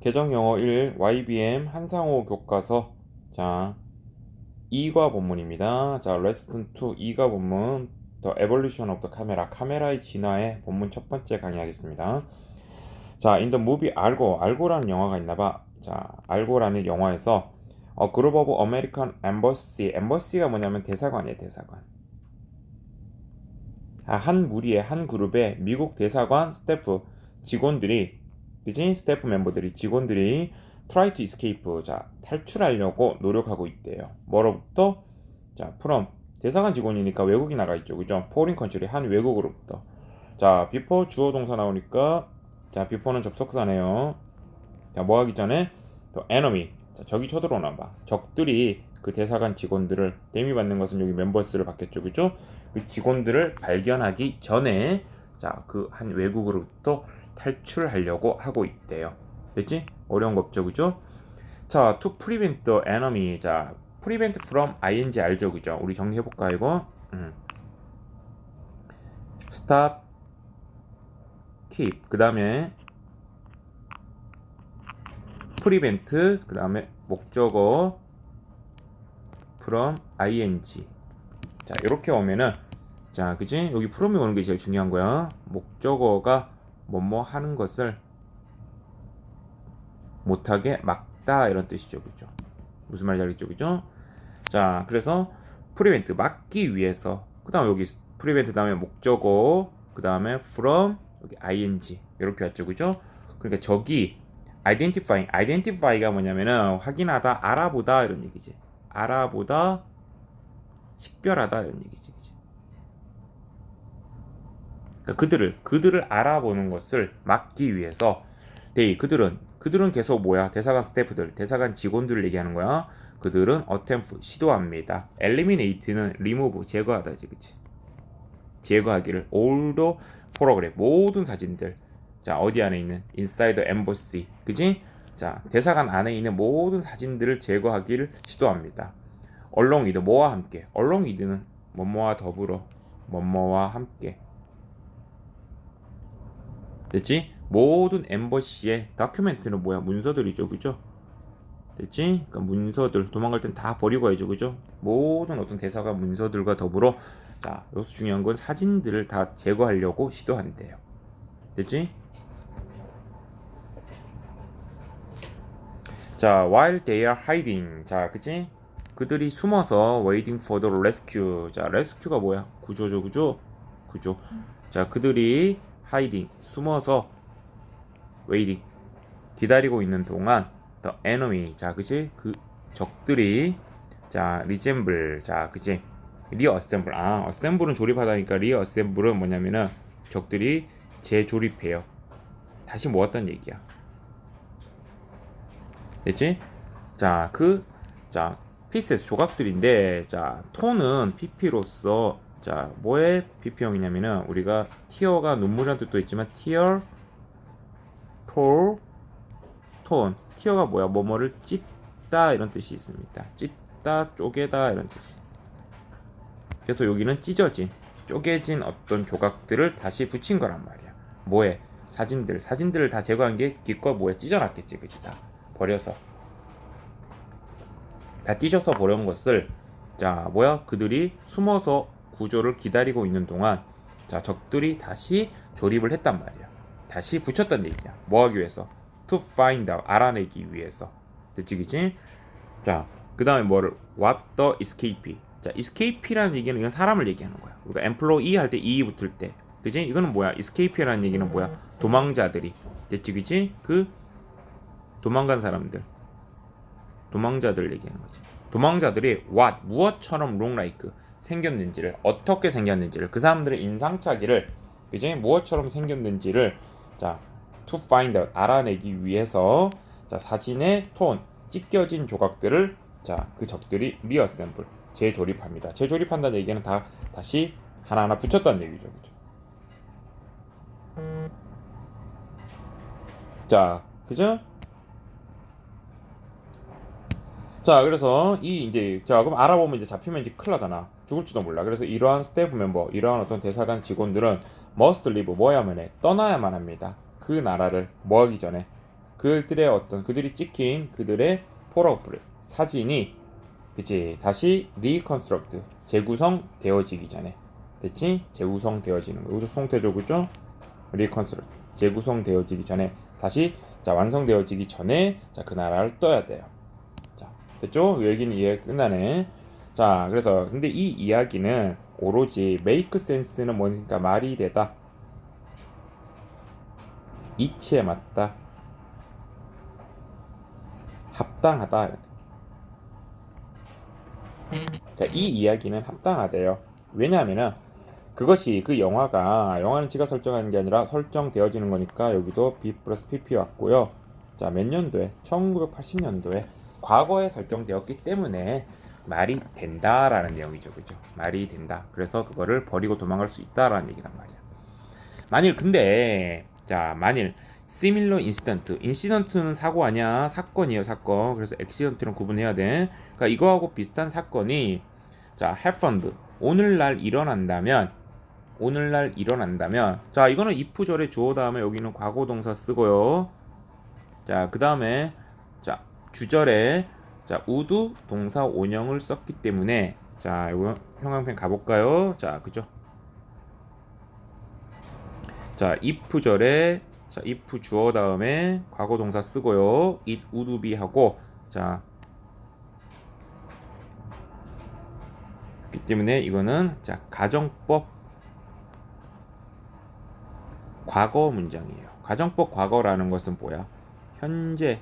개정 영어 1 YBM 한상호 교과서 자 2과 본문입니다. 자 레슨 2 2과 본문 The Evolution of the Camera 카메라의 진화의 본문 첫 번째 강의하겠습니다. 자, the movie 알고 알고라는 영화가 있나봐. 자, 알고라는 영화에서 A Group of American Embassy Embassy가 뭐냐면 대사관이에요, 대사관. 아, 한 무리의 한 그룹의 미국 대사관 스태프 직원들이 그지 스태프 멤버들이 직원들이 try to escape 자 탈출하려고 노력하고 있대요. 뭐로부터 자 from 대사관 직원이니까 외국이 나가 있죠, 그죠? foreign country 한 외국으로부터 자 before 주어 동사 나오니까 자 before는 접속사네요. 자 뭐 하기 전에 the enemy 자 적이 쳐들어오나 봐. 적들이 그 대사관 직원들을 대미 받는 것은 여기 멤버스를 받겠죠, 그죠? 그 직원들을 발견하기 전에 자 그 한 외국으로부터 탈출하려고 하고 있대요. 됐지? 어려운 거 없죠, 그죠? 자, to prevent the enemy. 자, prevent from ing 알죠, 그죠? 우리 정리해 볼까 이거? 음. stop, keep. 그 다음에 prevent. 그 다음에 목적어 from ing. 자, 이렇게 오면은 자, 그지? 여기 from이 오는 게 제일 중요한 거야. 목적어가 뭐뭐 하는 것을 못하게 막다 이런 뜻이죠, 그죠? 무슨 말인지 알겠죠, 그죠? 자, 그래서 prevent 막기 위해서 그 다음 여기 prevent 다음에 목적어 그 다음에 from 여기 ing 이렇게 왔죠, 그죠? 그러니까 저기 identifying identify가 뭐냐면은 확인하다, 알아보다 이런 얘기지. 알아보다, 식별하다 이런 얘기지, 그러니까 그들을 그들을 알아보는 것을 막기 위해서 they 그들은 그들은 계속 뭐야? 대사관 스태프들 대사관 직원들을 얘기하는 거야. 그들은 attempt 시도합니다. eliminate는 remove 제거하다지 그치? 제거하기를 the photograph 모든 사진들. 자 어디 안에 있는? the embassy 그지 자 대사관 안에 있는 모든 사진들을 제거하기를 시도합니다. with 뭐와 함께. with는 뭐뭐와 더불어 뭐뭐와 함께 됐지? 모든 엠버시의 다큐멘트는 뭐야? 문서들이죠, 그죠? 됐지? 그러니까 문서들 도망갈 땐 다 버리고 가야죠, 그죠? 모든 어떤 대사가 문서들과 더불어 자 여기서 중요한 건 사진들을 다 제거하려고 시도한대요. 됐지? 자, while they are hiding, 자, 그치? 그들이 숨어서 waiting for the rescue. 자, rescue가 뭐야? 구조죠, 구조, 구조. 자, 그들이 hiding 숨어서 waiting 기다리고 있는 동안 the enemy 자 그지? 그 적들이 자 resemble 자 그지? reassemble 아 assemble은 조립하다니까 reassemble은 뭐냐면은 적들이 재조립해요. 다시 모았단 얘기야. 됐지? 자그자 pieces 조각들인데 자 톤은 pp로서 자, 뭐의 PP형이냐면은 우리가 티어가 눈물이라는 뜻도 있지만 티어, 톨, 톤. 티어가 뭐야? 뭐뭐를 찢다 이런 뜻이 있습니다. 찢다, 쪼개다 이런 뜻이. 그래서 여기는 찢어진, 쪼개진 어떤 조각들을 다시 붙인 거란 말이야. 뭐에? 사진들. 사진들을 다 제거한 게 기껏 뭐에 찢어놨겠지, 그치? 다 버려서. 다 찢어서 버려온 것을 자, 뭐야? 그들이 숨어서 구조를 기다리고 있는 동안 자 적들이 다시 조립을 했단 말이야. 다시 붙였단 얘기야. 뭐 하기 위해서? To find out 알아내기 위해서. 됐지 그지? 자, 그 다음에 뭐를 What the escapee. 자, escapee라는 얘기는 이건 사람을 얘기하는 거야. 우리가 employee 할 때 e 붙을 때. 그지? 이거는 뭐야? escapee라는 얘기는 뭐야? 도망자들이. 됐지 그지? 그 도망간 사람들. 도망자들 얘기하는 거지. 도망자들이 what 무엇처럼 look like 생겼는지를 어떻게 생겼는지를 그 사람들의 인상착의를 그지 무엇처럼 생겼는지를 자 to find out 알아내기 위해서 자 사진의 톤 찢겨진 조각들을 자 그 적들이 리어셈블 재조립합니다. 재조립한다는 얘기는 다 다시 하나하나 붙였다는 얘기죠, 그죠? 자, 그죠? 자, 그래서 이 이제 자 그럼 알아보면 이제 잡히면 이제 큰일 나잖아. 죽을지도 몰라. 그래서 이러한 스태프 멤버, 이러한 어떤 대사관 직원들은 must leave 뭐야만 해 떠나야만 합니다. 그 나라를 뭐 하기 전에 그들의 어떤 그들이 찍힌 그들의 폴아웃 사진이 그치 다시 리컨스트럭트 재구성 되어지기 전에. 됐지 재구성 되어지는 거. 이것도 송태조 그죠? 리컨스트럭트 재구성 되어지기 전에 다시 자 완성되어지기 전에 자 그 나라를 떠야 돼요. 자 됐죠? 여기는 이해 끝나네 자 그래서 근데 이 이야기는 오로지 메이크 센스는 뭐니까 말이 되다 이치에 맞다 합당하다 자, 이 이야기는 합당하대요. 왜냐하면은 그것이 그 영화가 영화는 지가 설정하는 게 아니라 설정되어지는 거니까 여기도 B 플러스 PP 왔고요. 자, 몇 년도에 1980년도에 과거에 설정되었기 때문에 말이 된다라는 내용이죠. 그죠? 말이 된다. 그래서 그거를 버리고 도망갈 수 있다라는 얘기란 말이야. 만일 근데 자, 만일 시밀러 인시던트. 인시던트는 사고 아니야. 사건이에요, 사건. 그래서 액시던트랑 구분해야 돼. 그러니까 이거하고 비슷한 사건이 자, happened. 오늘날 일어난다면 오늘날 일어난다면 자, 이거는 if 절에 주어 다음에 여기는 과거 동사 쓰고요. 자, 그다음에 자, 주절에 자, 우드 동사 원형을 썼기 때문에 자, 이거 형광펜 가 볼까요? 자, 그죠? 자, if 절에 자, if 주어 다음에 과거 동사 쓰고요. it would be 하고 자 그렇기 때문에 이거는 자, 가정법 과거 문장이에요. 가정법 과거라는 것은 뭐야? 현재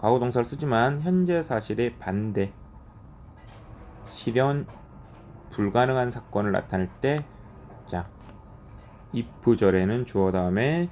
과거 동사를 쓰지만 현재 사실의 반대 실현 불가능한 사건을 나타낼 때 자, if 절에는 주어 다음에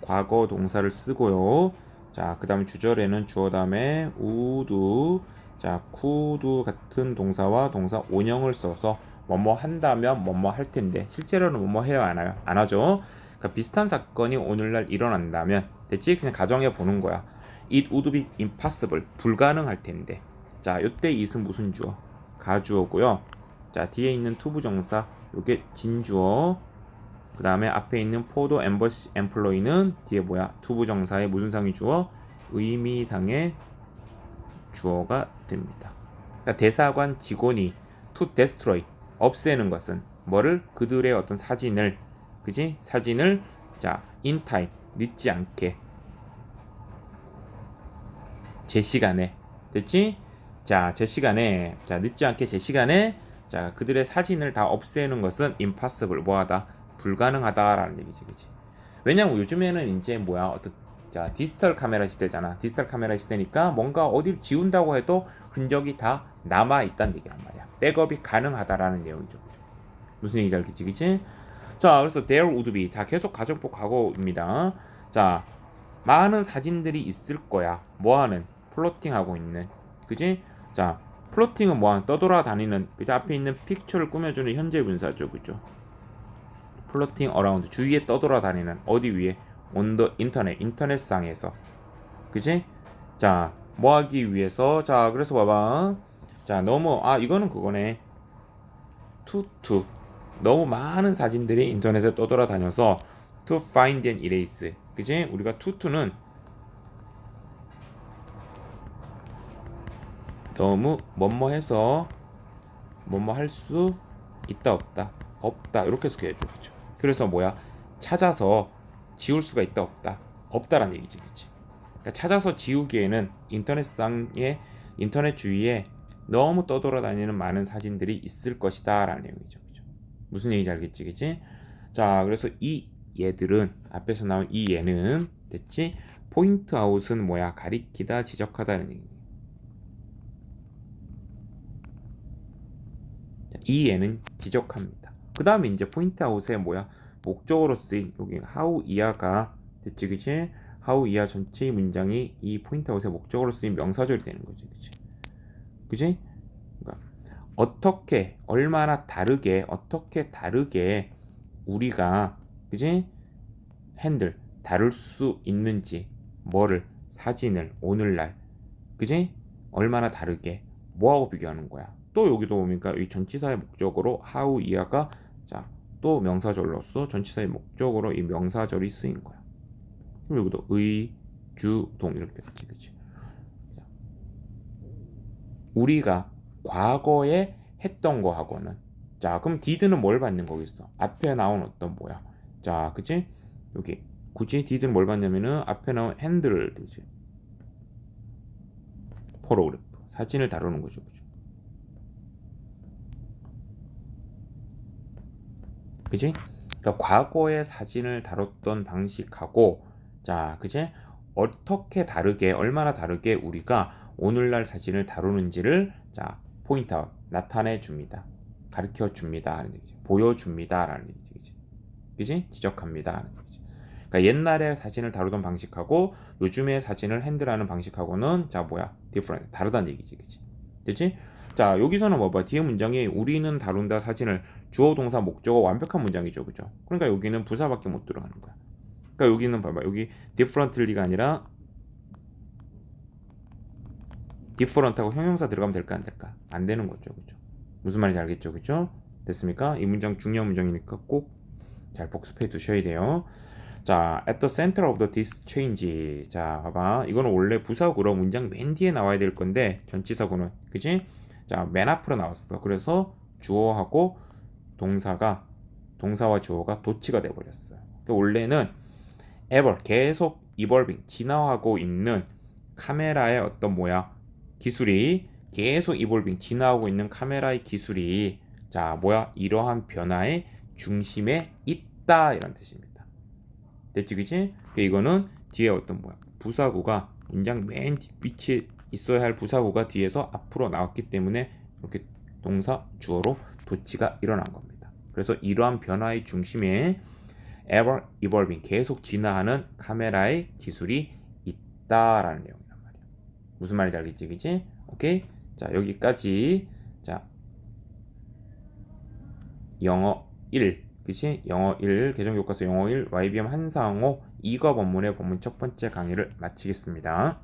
과거 동사를 쓰고요. 자, 그 다음에 주절에는 주어 다음에 우두, 자, 쿠두 같은 동사와 동사 원형을 써서 뭐뭐 한다면 뭐뭐 할 텐데 실제로는 뭐뭐 안 해요? 안 하죠. 그러니까 비슷한 사건이 오늘날 일어난다면 됐지? 그냥 가정해 보는 거야. It would be impossible. 불가능할 텐데. 자, 요때 it은 무슨 주어? 가주어고요. 자, 뒤에 있는 투부정사 요게 진주어. 그 다음에 앞에 있는 포도 엠버시 엠플로이는 뒤에 뭐야? 투부정사의 무슨 상이 주어? 의미상의 주어가 됩니다. 그러니까 대사관 직원이 to destroy 없애는 것은 뭐를 그들의 어떤 사진을 그지 사진을 자 in time 늦지 않게 제 시간에. 됐지? 자 제 시간에. 자 늦지 않게 제 시간에. 자 그들의 사진을 다 없애는 것은 impossible. 뭐하다? 불가능하다라는 얘기지 그지 왜냐면 요즘에는 이제 뭐야? 어떤 자 디지털 카메라 시대잖아. 디지털 카메라 시대니까 뭔가 어디를 지운다고 해도 흔적이 다 남아 있다는 얘기란 말이야. 백업이 가능하다라는 내용이죠 그죠? 무슨 얘기인지 알겠지 그지 자 그래서 there would be. 자 계속 가정법 과거입니다. 자 많은 사진들이 있을 거야. 뭐 하는 플로팅하고 있는 그지? 자 플로팅은 뭐하는 떠돌아다니는 그 앞에 있는 픽처를 꾸며주는 현재 분사죠 그죠? 플로팅 어라운드 주위에 떠돌아다니는 어디 위에? 온더 인터넷 인터넷상에서. 그지? 자 뭐 하기 위해서? 자 그래서 봐봐. 자 너무 아 이거는 그거네. 투투. 너무 많은 사진들이 인터넷에 떠돌아다녀서 to find and erase. 그지? 우리가 투투는 너무 뭐뭐해서 뭐뭐 할 수 있다 없다 없다. 이렇게 해석해야죠. 그죠 그래서 뭐야? 찾아서 지울 수가 있다 없다 없다라는 얘기지 그치? 그러니까 찾아서 지우기에는 인터넷상에 인터넷 주위에 너무 떠돌아다니는 많은 사진들이 있을 것이다 라는 내용이죠. 그죠? 무슨 얘기인지 알겠지 그치? 자 그래서 이 얘들은 앞에서 나온 이 얘는 됐지 포인트 아웃은 뭐야? 가리키다 지적하다는 얘기 이 얘는 지적합니다. 그 다음에 이제 포인트 아웃에 뭐야? 목적으로 쓰인 여기 how 이하가 됐지 그치? how 이하 전체의 문장이 이 포인트 아웃의 목적으로 쓰인 명사절이 되는 거지 그치? 그치? 그러니까 어떻게 얼마나 다르게 어떻게 다르게 우리가 그지 핸들 다룰 수 있는지 뭐를 사진을 오늘날 그지 얼마나 다르게 뭐하고 비교하는 거야 또 여기도 보니까 이 전치사의 목적으로 how 이하가 자 또 명사절로서 전치사의 목적으로 이 명사절이 쓰인 거야. 그럼 여기도 의, 주 동 이렇게 되지, 그치? 자, 우리가 과거에 했던 거하고는 자 그럼 did는 뭘 받는 거겠어? 앞에 나온 어떤 뭐야? 자 그치? 여기 굳이 did는 뭘 받냐면은 앞에 나온 핸들 되지 포로그래프 사진을 다루는 거죠 그죠? 그지? 그러니까 과거의 사진을 다뤘던 방식하고 자 그지? 어떻게 다르게 얼마나 다르게 우리가 오늘날 사진을 다루는지를 자 포인트 아웃 나타내 줍니다. 가르쳐 줍니다 하는 얘기지. 보여 줍니다라는 얘기지. 그지? 그지? 지적합니다 하는 얘기지. 그러니까 옛날에 사진을 다루던 방식하고 요즘의 사진을 핸들하는 방식하고는 자 뭐야? 디프런 다르다는 얘기지. 그지? 되지? 자 여기서는 뭐 봐? 뒤에 문장이 우리는 다룬다 사진을 주어 동사 목적어 완벽한 문장이죠. 그죠? 그러니까 여기는 부사밖에 못 들어가는 거야. 그러니까 여기는 봐봐. 여기 differently가 아니라 different하고 형용사 들어가면 될까 안 될까? 안 되는 거죠. 그죠? 무슨 말인지 알겠죠? 그죠? 됐습니까? 이 문장 중요한 문장이니까 꼭 잘 복습해 두셔야 돼요. 자, at the center of the this change. 자, 봐봐. 이거는 원래 부사구로 문장 맨 뒤에 나와야 될 건데 전치사구는 그지? 자, 맨 앞으로 나왔어. 그래서 주어하고 동사가 동사와 주어가 도치가 돼 버렸어요. 원래는 ever 계속 evolving 진화하고 있는 카메라의 어떤 뭐야 기술이 계속 evolving 진화하고 있는 카메라의 기술이 자 뭐야 이러한 변화의 중심에 있다 이런 뜻입니다. 됐지 그지? 그러니까 이거는 뒤에 어떤 뭐야 부사구가 문장 맨 뒷위치에 있어야 할 부사구가 뒤에서 앞으로 나왔기 때문에 이렇게 동사 주어로 도치가 일어난 겁니다. 그래서 이러한 변화의 중심에 ever evolving 계속 진화하는 카메라의 기술이 있다라는 내용이란 말이야. 무슨 말인지 알겠지, 그지? 오케이. 자 여기까지 자 영어 1 그치? 영어 1 개정교과서 영어 1 YBM 한상호 2과 본문의 본문 첫 번째 강의를 마치겠습니다.